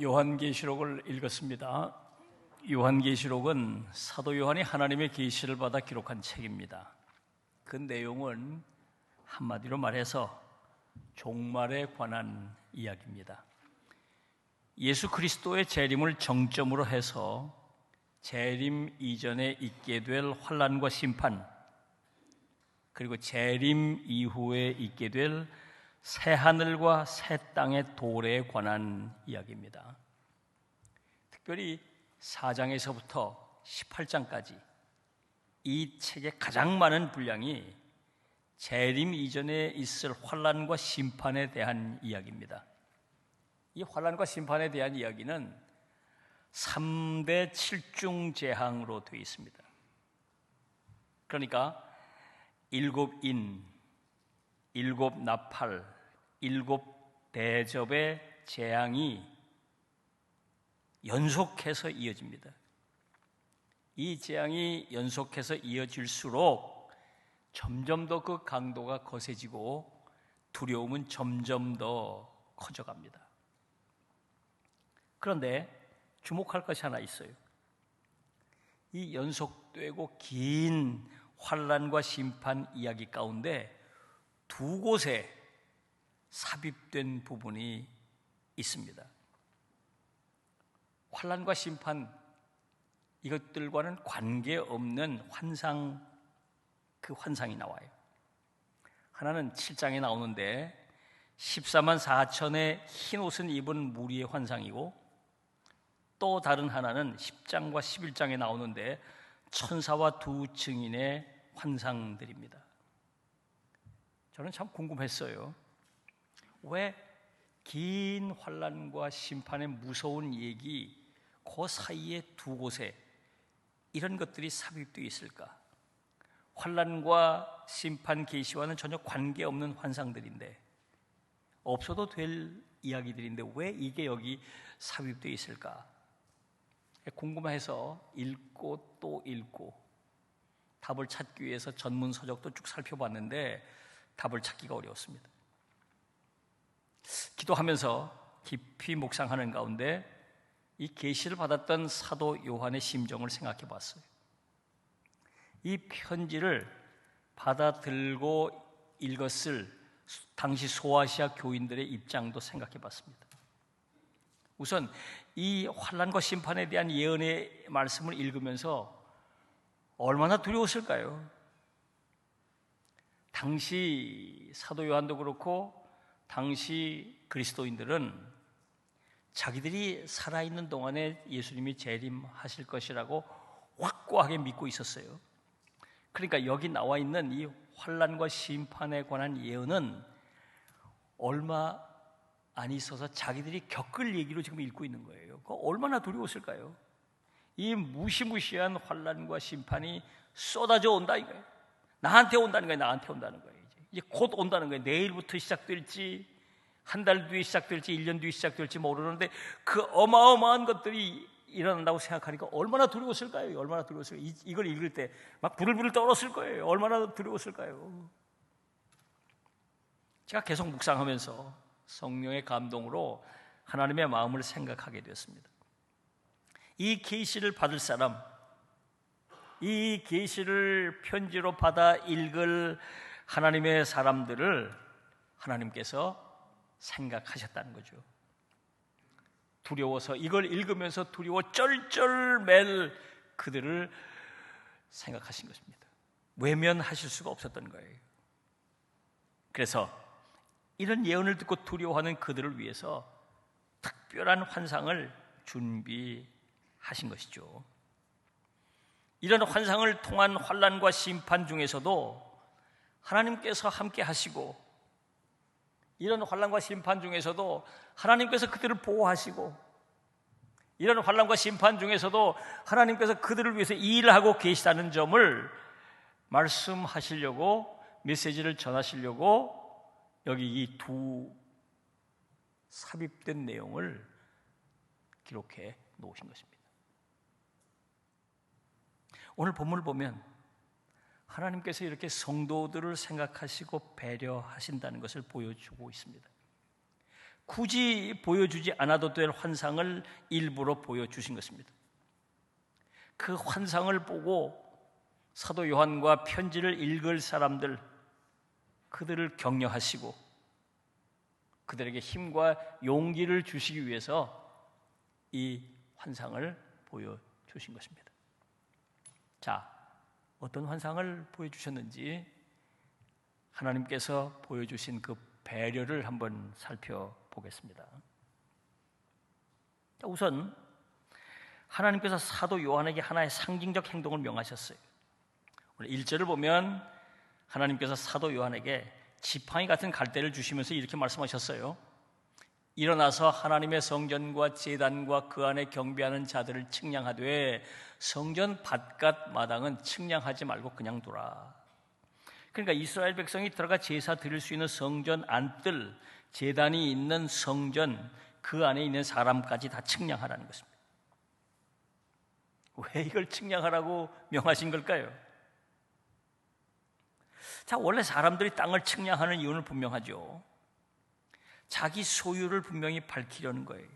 요한계시록을 읽었습니다. 요한계시록은 사도 요한이 하나님의 계시를 받아 기록한 책입니다. 그 내용은 한마디로 말해서 종말에 관한 이야기입니다. 예수 그리스도의 재림을 정점으로 해서 재림 이전에 있게 될 환란과 심판 그리고 재림 이후에 있게 될 새 하늘과 새 땅의 도래에 관한 이야기입니다. 특별히 4장에서부터 18장까지 이 책의 가장 많은 분량이 재림 이전에 있을 환란과 심판에 대한 이야기입니다. 이 환란과 심판에 대한 이야기는 3대 7중 재앙으로 되어 있습니다. 그러니까 일곱 인, 일곱 나팔, 일곱 대접의 재앙이 연속해서 이어집니다. 이 재앙이 연속해서 이어질수록 점점 더 그 강도가 거세지고 두려움은 점점 더 커져갑니다. 그런데 주목할 것이 하나 있어요. 이 연속되고 긴 환란과 심판 이야기 가운데 두 곳에 삽입된 부분이 있습니다. 환란과 심판 이것들과는 관계없는 환상 그 환상이 나와요. 하나는 7장에 나오는데 14만 4천의 흰 옷은 입은 무리의 환상이고 또 다른 하나는 10장과 11장에 나오는데 천사와 두 증인의 환상들입니다. 저는 참 궁금했어요. 왜 긴 환란과 심판의 무서운 얘기 그 사이에 두 곳에 이런 것들이 삽입되어 있을까? 환란과 심판 계시와는 전혀 관계없는 환상들인데 없어도 될 이야기들인데 왜 이게 여기 삽입되어 있을까? 궁금해서 읽고 또 읽고 답을 찾기 위해서 전문 서적도 쭉 살펴봤는데 답을 찾기가 어려웠습니다. 기도하면서 깊이 묵상하는 가운데 이 계시를 받았던 사도 요한의 심정을 생각해 봤어요. 이 편지를 받아들고 읽었을 당시 소아시아 교인들의 입장도 생각해 봤습니다. 우선 이 환란과 심판에 대한 예언의 말씀을 읽으면서 얼마나 두려웠을까요? 당시 사도 요한도 그렇고 당시 그리스도인들은 자기들이 살아있는 동안에 예수님이 재림하실 것이라고 확고하게 믿고 있었어요. 그러니까 여기 나와 있는 이 환란과 심판에 관한 예언은 얼마 안 있어서 자기들이 겪을 얘기로 지금 읽고 있는 거예요. 그 얼마나 두려웠을까요? 이 무시무시한 환란과 심판이 쏟아져 온다 이거예요. 나한테 온다는 거예요. 나한테 온다는 거예요. 이제, 곧 온다는 거예요. 내일부터 시작될지 한 달 뒤에 시작될지 1년 뒤에 시작될지 모르는데 그 어마어마한 것들이 일어난다고 생각하니까 얼마나 두려웠을까요? 얼마나 두려웠을까요? 이, 이걸 읽을 때 막 부들부들 떨었을 거예요. 얼마나 두려웠을까요? 제가 계속 묵상하면서 성령의 감동으로 하나님의 마음을 생각하게 되었습니다. 이 계시를 받을 사람, 이 계시를 편지로 받아 읽을 하나님의 사람들을 하나님께서 생각하셨다는 거죠. 두려워서 이걸 읽으면서 두려워 쩔쩔맬 그들을 생각하신 것입니다. 외면하실 수가 없었던 거예요. 그래서 이런 예언을 듣고 두려워하는 그들을 위해서 특별한 환상을 준비하신 것이죠. 이런 환상을 통한 환란과 심판 중에서도 하나님께서 함께 하시고 이런 환란과 심판 중에서도 하나님께서 그들을 보호하시고 이런 환란과 심판 중에서도 하나님께서 그들을 위해서 일을 하고 계시다는 점을 말씀하시려고 메시지를 전하시려고 여기 이 두 삽입된 내용을 기록해 놓으신 것입니다. 오늘 본문을 보면 하나님께서 이렇게 성도들을 생각하시고 배려하신다는 것을 보여주고 있습니다. 굳이 보여주지 않아도 될 환상을 일부러 보여주신 것입니다. 그 환상을 보고 사도 요한과 편지를 읽을 사람들, 그들을 격려하시고 그들에게 힘과 용기를 주시기 위해서 이 환상을 보여주신 것입니다. 자, 어떤 환상을 보여주셨는지 하나님께서 보여주신 그 배려를 한번 살펴보겠습니다. 우선 하나님께서 사도 요한에게 하나의 상징적 행동을 명하셨어요. 오늘 1절을 보면 하나님께서 사도 요한에게 지팡이 같은 갈대를 주시면서 이렇게 말씀하셨어요. 일어나서 하나님의 성전과 제단과 그 안에 경배하는 자들을 측량하되 성전 바깥 마당은 측량하지 말고 그냥 둬라. 그러니까 이스라엘 백성이 들어가 제사 드릴 수 있는 성전 안뜰, 제단이 있는 성전 그 안에 있는 사람까지 다 측량하라는 것입니다. 왜 이걸 측량하라고 명하신 걸까요? 자, 원래 사람들이 땅을 측량하는 이유는 분명하죠. 자기 소유를 분명히 밝히려는 거예요.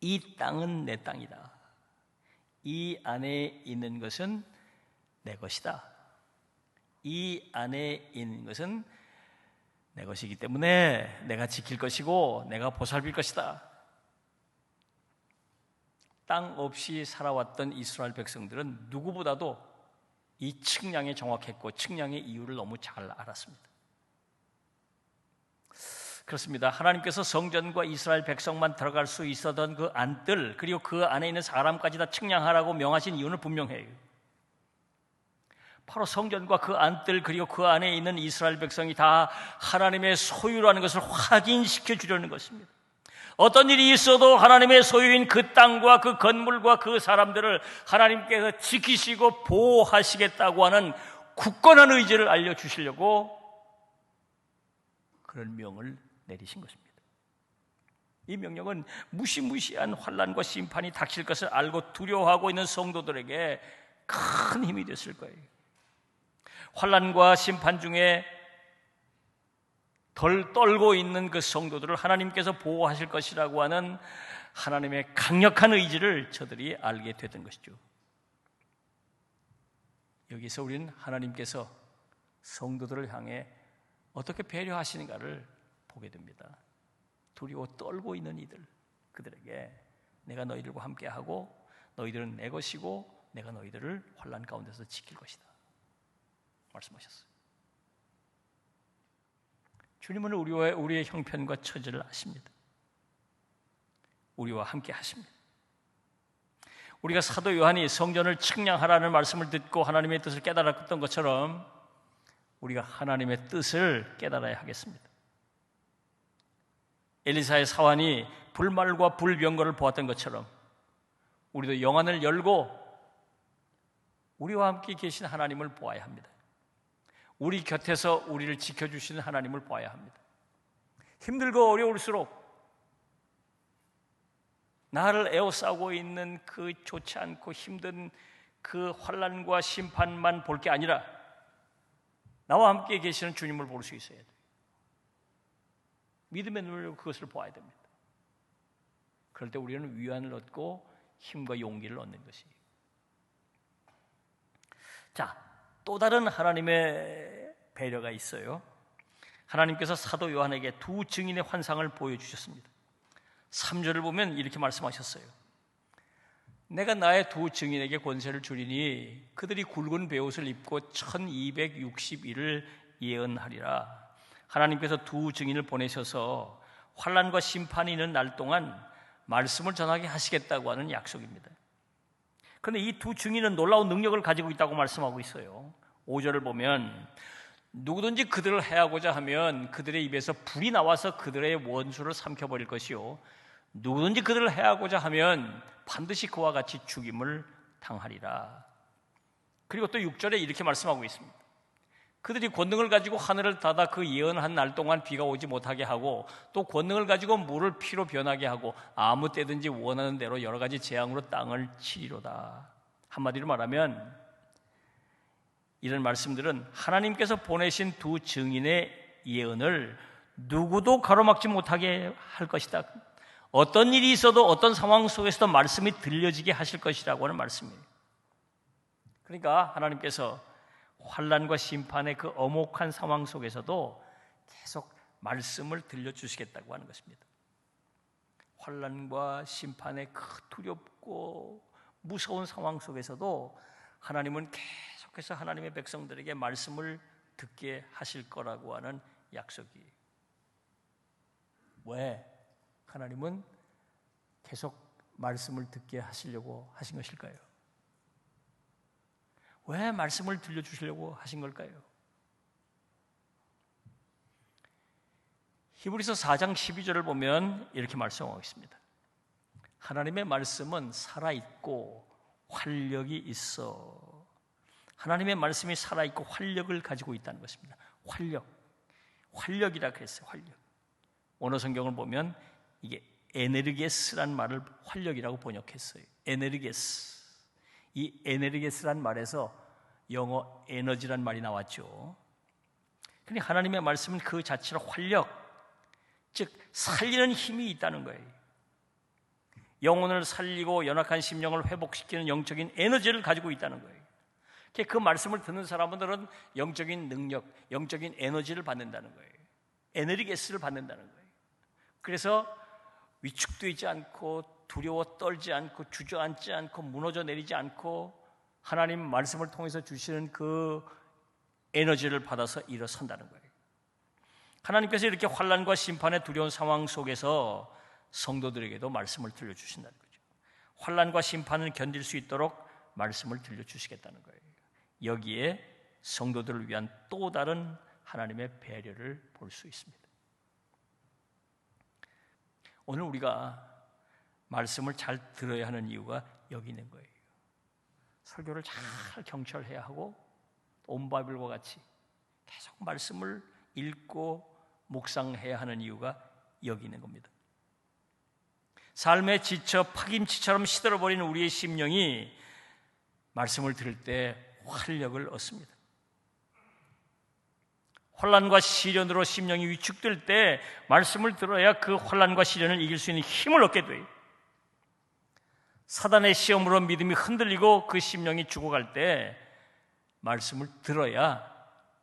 이 땅은 내 땅이다. 이 안에 있는 것은 내 것이다. 이 안에 있는 것은 내 것이기 때문에 내가 지킬 것이고 내가 보살필 것이다. 땅 없이 살아왔던 이스라엘 백성들은 누구보다도 이 측량에 정확했고 측량의 이유를 너무 잘 알았습니다. 그렇습니다. 하나님께서 성전과 이스라엘 백성만 들어갈 수 있었던 그 안뜰 그리고 그 안에 있는 사람까지 다 측량하라고 명하신 이유는 분명해요. 바로 성전과 그 안뜰 그리고 그 안에 있는 이스라엘 백성이 다 하나님의 소유라는 것을 확인시켜 주려는 것입니다. 어떤 일이 있어도 하나님의 소유인 그 땅과 그 건물과 그 사람들을 하나님께서 지키시고 보호하시겠다고 하는 굳건한 의지를 알려 주시려고 그런 명을 내리신 것입니다. 이 명령은 무시무시한 환란과 심판이 닥칠 것을 알고 두려워하고 있는 성도들에게 큰 힘이 됐을 거예요. 환란과 심판 중에 덜 떨고 있는 그 성도들을 하나님께서 보호하실 것이라고 하는 하나님의 강력한 의지를 저들이 알게 되던 것이죠. 여기서 우리는 하나님께서 성도들을 향해 어떻게 배려하시는가를 보게 됩니다. 두려워 떨고 있는 이들, 그들에게 내가 너희들과 함께하고 너희들은 내 것이고 내가 너희들을 환란 가운데서 지킬 것이다. 말씀하셨어요. 주님은 우리와 우리의 형편과 처지를 아십니다. 우리와 함께 하십니다. 우리가 사도 요한이 성전을 측량하라는 말씀을 듣고 하나님의 뜻을 깨달았던 것처럼 우리가 하나님의 뜻을 깨달아야 하겠습니다. 엘리사의 사환이 불말과 불병거를 보았던 것처럼 우리도 영안을 열고 우리와 함께 계신 하나님을 보아야 합니다. 우리 곁에서 우리를 지켜주시는 하나님을 봐야 합니다. 힘들고 어려울수록 나를 에워싸고 있는 그 좋지 않고 힘든 그 환란과 심판만 볼 게 아니라 나와 함께 계시는 주님을 볼 수 있어야 돼요. 믿음의 눈으로 그것을 보아야 됩니다. 그럴 때 우리는 위안을 얻고 힘과 용기를 얻는 것이에요. 자, 또 다른 하나님의 배려가 있어요. 하나님께서 사도 요한에게 두 증인의 환상을 보여주셨습니다. 3절을 보면 이렇게 말씀하셨어요. 내가 나의 두 증인에게 권세를 주리니 그들이 굵은 베옷을 입고 1260일을 예언하리라. 하나님께서 두 증인을 보내셔서 환란과 심판이 있는 날 동안 말씀을 전하게 하시겠다고 하는 약속입니다. 그런데 이 두 증인은 놀라운 능력을 가지고 있다고 말씀하고 있어요. 5절을 보면 누구든지 그들을 해하고자 하면 그들의 입에서 불이 나와서 그들의 원수를 삼켜버릴 것이요. 누구든지 그들을 해하고자 하면 반드시 그와 같이 죽임을 당하리라. 그리고 또 6절에 이렇게 말씀하고 있습니다. 그들이 권능을 가지고 하늘을 닫아 그 예언한 날 동안 비가 오지 못하게 하고 또 권능을 가지고 물을 피로 변하게 하고 아무 때든지 원하는 대로 여러 가지 재앙으로 땅을 치리로다. 한마디로 말하면 이런 말씀들은 하나님께서 보내신 두 증인의 예언을 누구도 가로막지 못하게 할 것이다. 어떤 일이 있어도 어떤 상황 속에서도 말씀이 들려지게 하실 것이라고 하는 말씀이에요. 그러니까 하나님께서 환란과 심판의 그 엄혹한 상황 속에서도 계속 말씀을 들려주시겠다고 하는 것입니다. 환란과 심판의 그 두렵고 무서운 상황 속에서도 하나님은 계속해서 하나님의 백성들에게 말씀을 듣게 하실 거라고 하는 약속이. 왜? 하나님은 계속 말씀을 듣게 하시려고 하신 것일까요? 왜 말씀을 들려주시려고 하신 걸까요? 히브리서 4장 12절을 보면 이렇게 말씀하고 있습니다. 하나님의 말씀은 살아있고 활력이 있어. 하나님의 말씀이 살아있고 활력을 가지고 있다는 것입니다. 활력. 활력이라 그랬어요. 활력. 원어 성경을 보면 이게 에네르게스란 말을 활력이라고 번역했어요. 에네르게스. 이 에네르게스란 말에서 영어 에너지란 말이 나왔죠. 근데 하나님의 말씀은 그 자체로 활력, 즉 살리는 힘이 있다는 거예요. 영혼을 살리고 연약한 심령을 회복시키는 영적인 에너지를 가지고 있다는 거예요. 그 말씀을 듣는 사람들은 영적인 능력, 영적인 에너지를 받는다는 거예요. 에너리게스를 받는다는 거예요. 그래서 위축되지 않고 두려워 떨지 않고 주저앉지 않고 무너져 내리지 않고 하나님 말씀을 통해서 주시는 그 에너지를 받아서 일어선다는 거예요. 하나님께서 이렇게 환란과 심판의 두려운 상황 속에서 성도들에게도 말씀을 들려주신다는 거죠. 환란과 심판을 견딜 수 있도록 말씀을 들려주시겠다는 거예요. 여기에 성도들을 위한 또 다른 하나님의 배려를 볼 수 있습니다. 오늘 우리가 말씀을 잘 들어야 하는 이유가 여기 있는 거예요. 설교를 잘 경철해야 하고 온 바이블과 같이 계속 말씀을 읽고 묵상해야 하는 이유가 여기 있는 겁니다. 삶에 지쳐 파김치처럼 시들어버리는 우리의 심령이 말씀을 들을 때 활력을 얻습니다. 혼란과 시련으로 심령이 위축될 때 말씀을 들어야 그 혼란과 시련을 이길 수 있는 힘을 얻게 돼요. 사단의 시험으로 믿음이 흔들리고 그 심령이 죽어갈 때 말씀을 들어야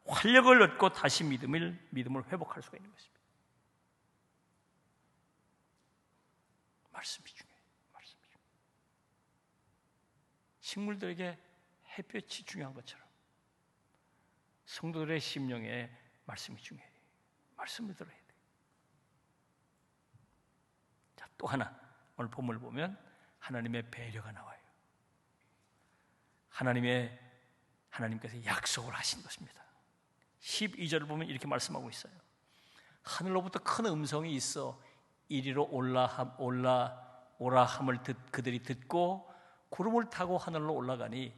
활력을 얻고 다시 믿음을 믿음을 회복할 수가 있는 것입니다. 말씀이 중요해요. 말씀이 중요해요. 식물들에게 햇볕이 중요한 것처럼 성도들의 심령에 말씀이 중요해요. 말씀을 들어야 돼요. 자, 또 하나 오늘 본문을 보면 하나님의 배려가 나와요. 하나님의 하나님께서 약속을 하신 것입니다. 12절을 보면 이렇게 말씀하고 있어요. 하늘로부터 큰 음성이 있어 이리로 올라 올라 오라 함을 듣, 그들이 듣고 구름을 타고 하늘로 올라가니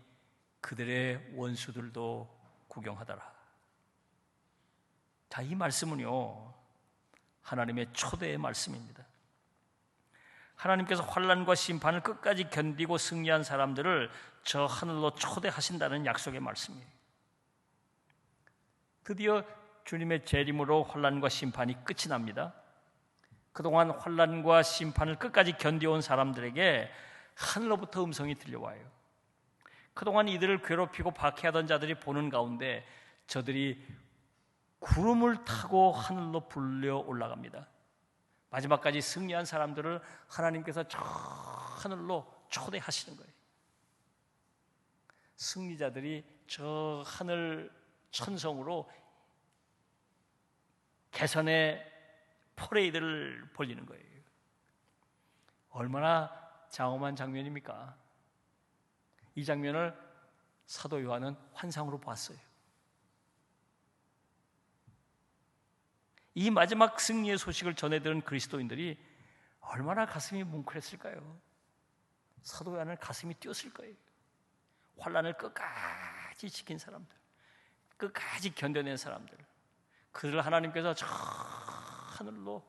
그들의 원수들도 구경하더라. 자, 이 말씀은요. 하나님의 초대의 말씀입니다. 하나님께서 환란과 심판을 끝까지 견디고 승리한 사람들을 저 하늘로 초대하신다는 약속의 말씀이에요. 드디어 주님의 재림으로 환란과 심판이 끝이 납니다. 그동안 환란과 심판을 끝까지 견디온 사람들에게 하늘로부터 음성이 들려와요. 그동안 이들을 괴롭히고 박해하던 자들이 보는 가운데 저들이 구름을 타고 하늘로 불려 올라갑니다. 마지막까지 승리한 사람들을 하나님께서 저 하늘로 초대하시는 거예요. 승리자들이 저 하늘 천성으로 개선의 포레이드를 벌리는 거예요. 얼마나 장엄한 장면입니까? 이 장면을 사도 요한은 환상으로 봤어요. 이 마지막 승리의 소식을 전해들은 그리스도인들이 얼마나 가슴이 뭉클했을까요? 사도 요한은 가슴이 뛰었을 거예요. 환란을 끝까지 지킨 사람들, 끝까지 견뎌낸 사람들, 그들을 하나님께서 저 하늘로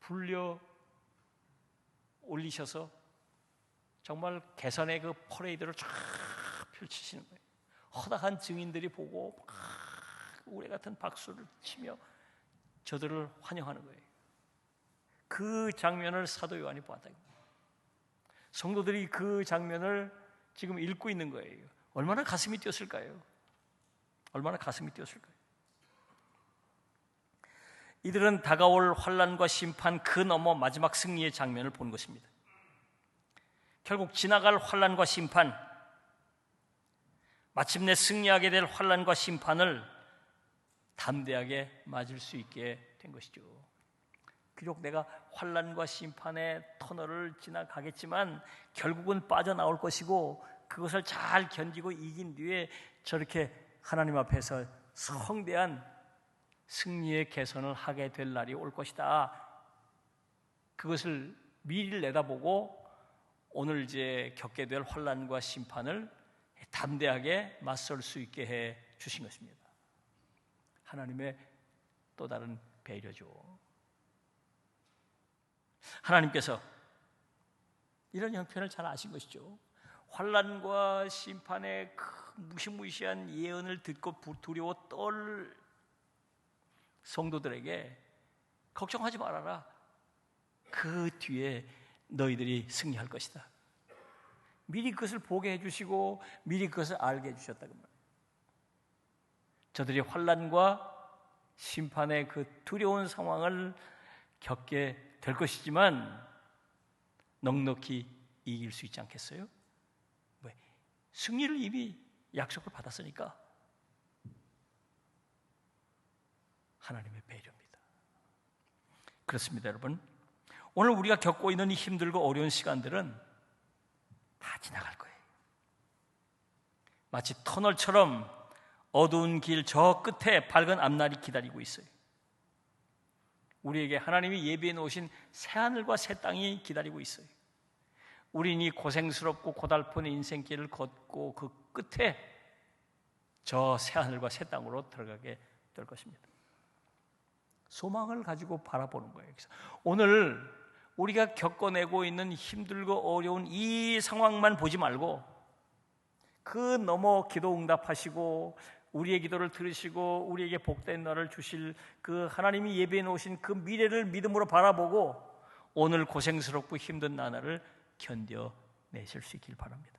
불려 올리셔서 정말 개선의 그 퍼레이드를 쫙 펼치시는 거예요. 허다한 증인들이 보고 막 우리 같은 박수를 치며 저들을 환영하는 거예요. 그 장면을 사도 요한이 보았다. 성도들이 그 장면을 지금 읽고 있는 거예요. 얼마나 가슴이 뛰었을까요? 얼마나 가슴이 뛰었을까요? 이들은 다가올 환란과 심판 그 너머 마지막 승리의 장면을 본 것입니다. 결국 지나갈 환란과 심판, 마침내 승리하게 될 환란과 심판을 담대하게 맞을 수 있게 된 것이죠. 비록 내가 환란과 심판의 터널을 지나가겠지만 결국은 빠져나올 것이고 그것을 잘 견디고 이긴 뒤에 저렇게 하나님 앞에서 성대한 승리의 개선을 하게 될 날이 올 것이다. 그것을 미리 내다보고 오늘 이제 겪게 될 환란과 심판을 담대하게 맞설 수 있게 해 주신 것입니다. 하나님의 또 다른 배려죠. 하나님께서 이런 형편을 잘 아신 것이죠. 환란과 심판의 그 무시무시한 예언을 듣고 두려워 떨 성도들에게 걱정하지 말아라. 그 뒤에 너희들이 승리할 것이다. 미리 그것을 보게 해주시고 미리 그것을 알게 해주셨다 그 말. 저들이 환란과 심판의 그 두려운 상황을 겪게 될 것이지만 넉넉히 이길 수 있지 않겠어요? 왜? 승리를 이미 약속을 받았으니까 하나님의 배려입니다. 그렇습니다, 여러분. 오늘 우리가 겪고 있는 이 힘들고 어려운 시간들은 다 지나갈 거예요. 마치 터널처럼 어두운 길 저 끝에 밝은 앞날이 기다리고 있어요. 우리에게 하나님이 예비해 놓으신 새 하늘과 새 땅이 기다리고 있어요. 우리는 이 고생스럽고 고달픈 인생길을 걷고 그 끝에 저 새 하늘과 새 땅으로 들어가게 될 것입니다. 소망을 가지고 바라보는 거예요. 그래서 오늘 우리가 겪어내고 있는 힘들고 어려운 이 상황만 보지 말고 그 너머 기도 응답하시고 우리의 기도를 들으시고 우리에게 복된 날을 주실 그 하나님이 예비해 놓으신 그 미래를 믿음으로 바라보고 오늘 고생스럽고 힘든 나날을 견뎌내실 수 있길 바랍니다.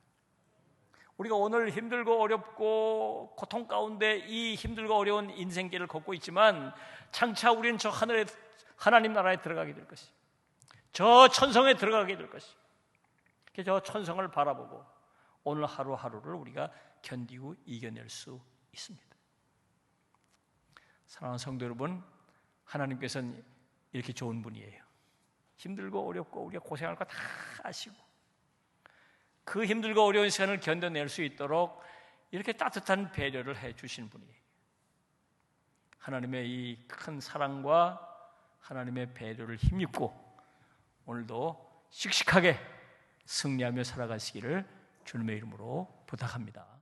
우리가 오늘 힘들고 어렵고 고통 가운데 이 힘들고 어려운 인생길을 걷고 있지만 장차 우리는 저 하늘에 하나님 나라에 들어가게 될 것이. 저 천성에 들어가게 될 것이. 저 천성을 바라보고 오늘 하루하루를 우리가 견디고 이겨낼 수 있습니다. 사랑하는 성도 여러분, 하나님께서는 이렇게 좋은 분이에요. 힘들고 어렵고 우리가 고생할 거 다 아시고 그 힘들고 어려운 시간을 견뎌낼 수 있도록 이렇게 따뜻한 배려를 해 주신 분이에요. 하나님의 이 큰 사랑과 하나님의 배려를 힘입고 오늘도 씩씩하게 승리하며 살아가시기를 주님의 이름으로 부탁합니다.